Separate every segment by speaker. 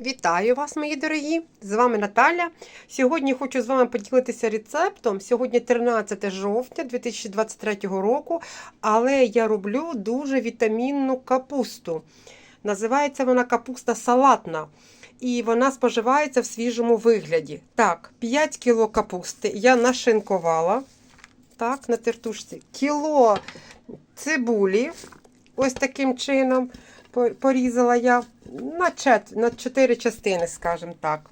Speaker 1: Вітаю вас, мої дорогі! З вами Наталя. Сьогодні хочу з вами поділитися рецептом. Сьогодні 13 жовтня 2023 року, але я роблю дуже вітамінну капусту. Називається вона капуста салатна. І вона споживається в свіжому вигляді. Так, 5 кг капусти я нашинкувала. Так, на тертушці. Кіло цибулі. Ось таким чином порізала я на, чет, на 4 частини, скажімо так.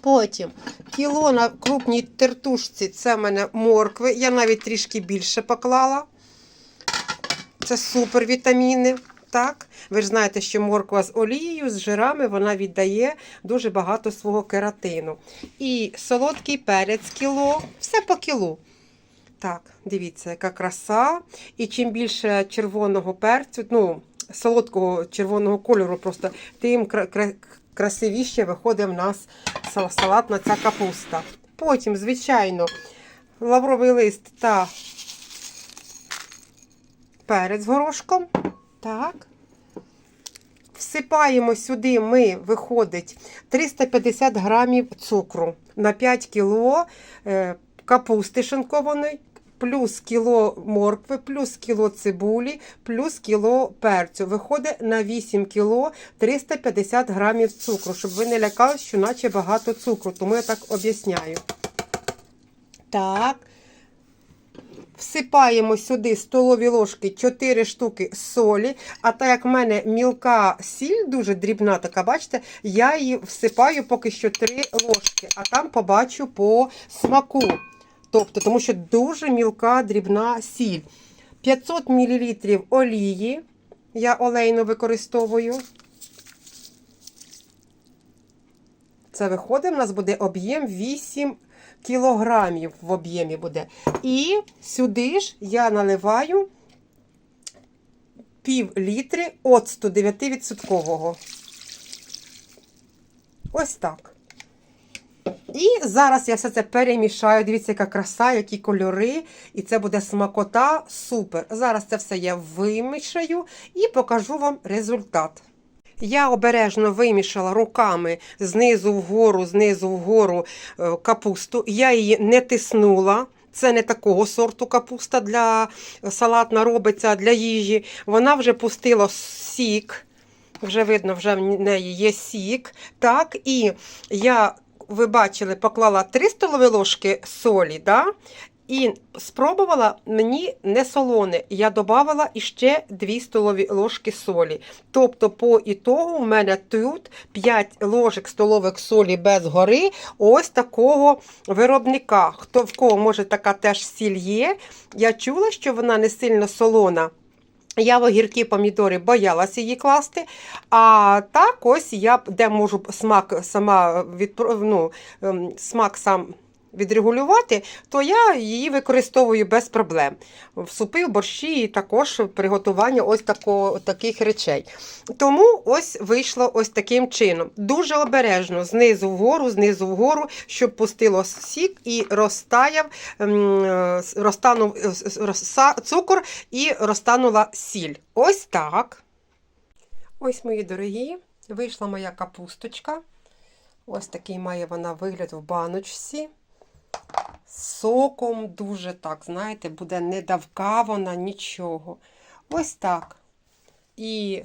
Speaker 1: Потім кіло на крупній тертушці це в мене моркви. Я навіть трішки більше поклала. Це супер вітаміни. Так, ви ж знаєте, що морква з олією, з жирами, вона віддає дуже багато свого кератину. І солодкий перець кіло, все по кілу. Так, дивіться, яка краса. І чим більше червоного перцю, ну, солодкого червоного кольору, просто тим кра- кра- красивіше виходить в нас сал- салатна ця капуста. Потім, звичайно, лавровий лист та перець горошком. Так. Всипаємо сюди, ми, виходить, 350 грамів цукру на 5 кіло е, капусти шинкованої, плюс кіло моркви, плюс кіло цибулі, плюс кіло перцю. Виходить на 8 кіло 350 грамів цукру, щоб ви не лякались, що наче багато цукру, тому я так об'ясняю. Так. Всипаємо сюди столові ложки 4 штуки солі. А так як в мене мілка сіль, дуже дрібна така, бачите, я її всипаю поки що 3 ложки, а там побачу по смаку. Тобто, тому що дуже мілка дрібна сіль. 500 мл олії. Я олейну використовую. Це виходить, у нас буде об'єм 8 кілограмів в об'ємі буде. І сюди ж я наливаю пів літри оцту 9%. Ось так. І зараз я все це перемішаю. Дивіться, яка краса, які кольори. І це буде смакота. Супер. Зараз це все я вимішаю і покажу вам результат. Я обережно вимішала руками знизу вгору, знизу вгору е, капусту. Я її не тиснула. Це не такого сорту капуста для салатна робиться для їжі. Вона вже пустила сік. Вже видно, вже в неї є сік. Так, і я, ви бачили, поклала 3 столові ложки солі. Да? І спробувала мені не солоне. Я додавала іще 2 столові ложки солі. Тобто, по ітогу в мене тут 5 ложок столових солі без гори, ось такого виробника. Хто в кого може така теж сіль є. Я чула, що вона не сильно солона. Я в огірки помідори боялася її класти. А так ось я де можу смак сама відпро- ну, ем, смак сам відрегулювати, то я її використовую без проблем. В супи, в борщі і також приготування ось такого, таких речей. Тому ось вийшло ось таким чином. Дуже обережно, знизу вгору, знизу вгору, щоб пустило сік і розтаяв, ем, е, розтанув е, розса- цукор і розтанула сіль. Ось так. Ось, мої дорогі, вийшла моя капусточка. Ось такий має вона вигляд в баночці. Соком дуже так, знаєте, буде не давка вона, нічого. Ось так. І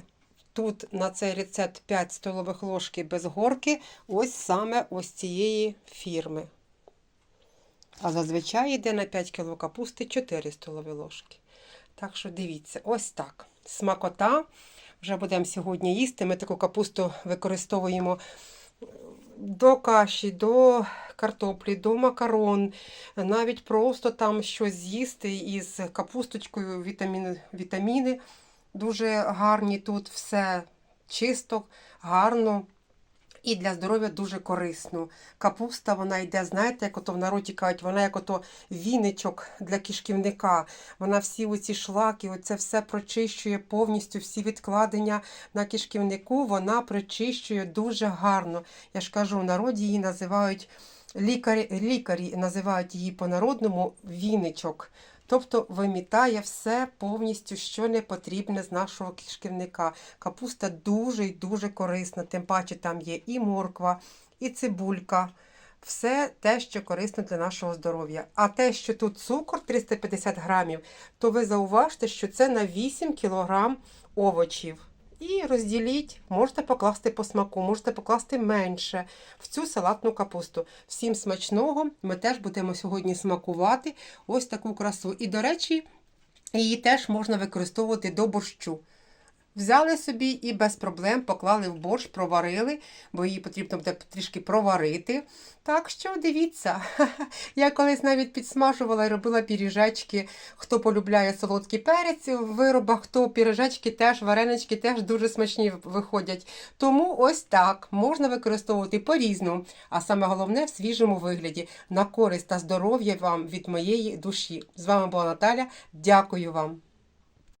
Speaker 1: тут на цей рецепт 5 столових ложки без горки, ось саме ось цієї фірми. А зазвичай йде на 5 кг капусти 4 столові ложки. Так що дивіться, ось так. Смакота. Вже будемо сьогодні їсти. Ми таку капусту використовуємо до каші, до картоплі, до макарон, навіть просто там щось з'їсти із капусточкою, вітаміни, вітаміни дуже гарні тут, все чисто, гарно. І для здоров'я дуже корисно. Капуста, вона йде, знаєте, як ото в народі кажуть, вона як ото віничок для кишківника. Вона всі оці шлаки, оце все прочищує повністю, всі відкладення на кишківнику, вона прочищує дуже гарно. Я ж кажу, в народі її називають лікарі, лікарі називають її по-народному віничок. Тобто вимітає все повністю, що не потрібне з нашого кишківника. Капуста дуже і дуже корисна, тим паче там є і морква, і цибулька. Все те, що корисно для нашого здоров'я. А те, що тут цукор 350 грамів, то ви зауважте, що це на 8 кілограм овочів. І розділіть, можете покласти по смаку, можете покласти менше в цю салатну капусту. Всім смачного! Ми теж будемо сьогодні смакувати ось таку красу. І, до речі, її теж можна використовувати до борщу. Взяли собі і без проблем поклали в борщ, проварили, бо її потрібно буде трішки проварити. Так що дивіться, я колись навіть підсмажувала і робила піріжечки. Хто полюбляє солодкий перець в виробах, то піріжечки теж, варенички теж дуже смачні виходять. Тому ось так можна використовувати по-різному, а саме головне в свіжому вигляді на користь та здоров'я вам від моєї душі. З вами була Наталя. Дякую вам.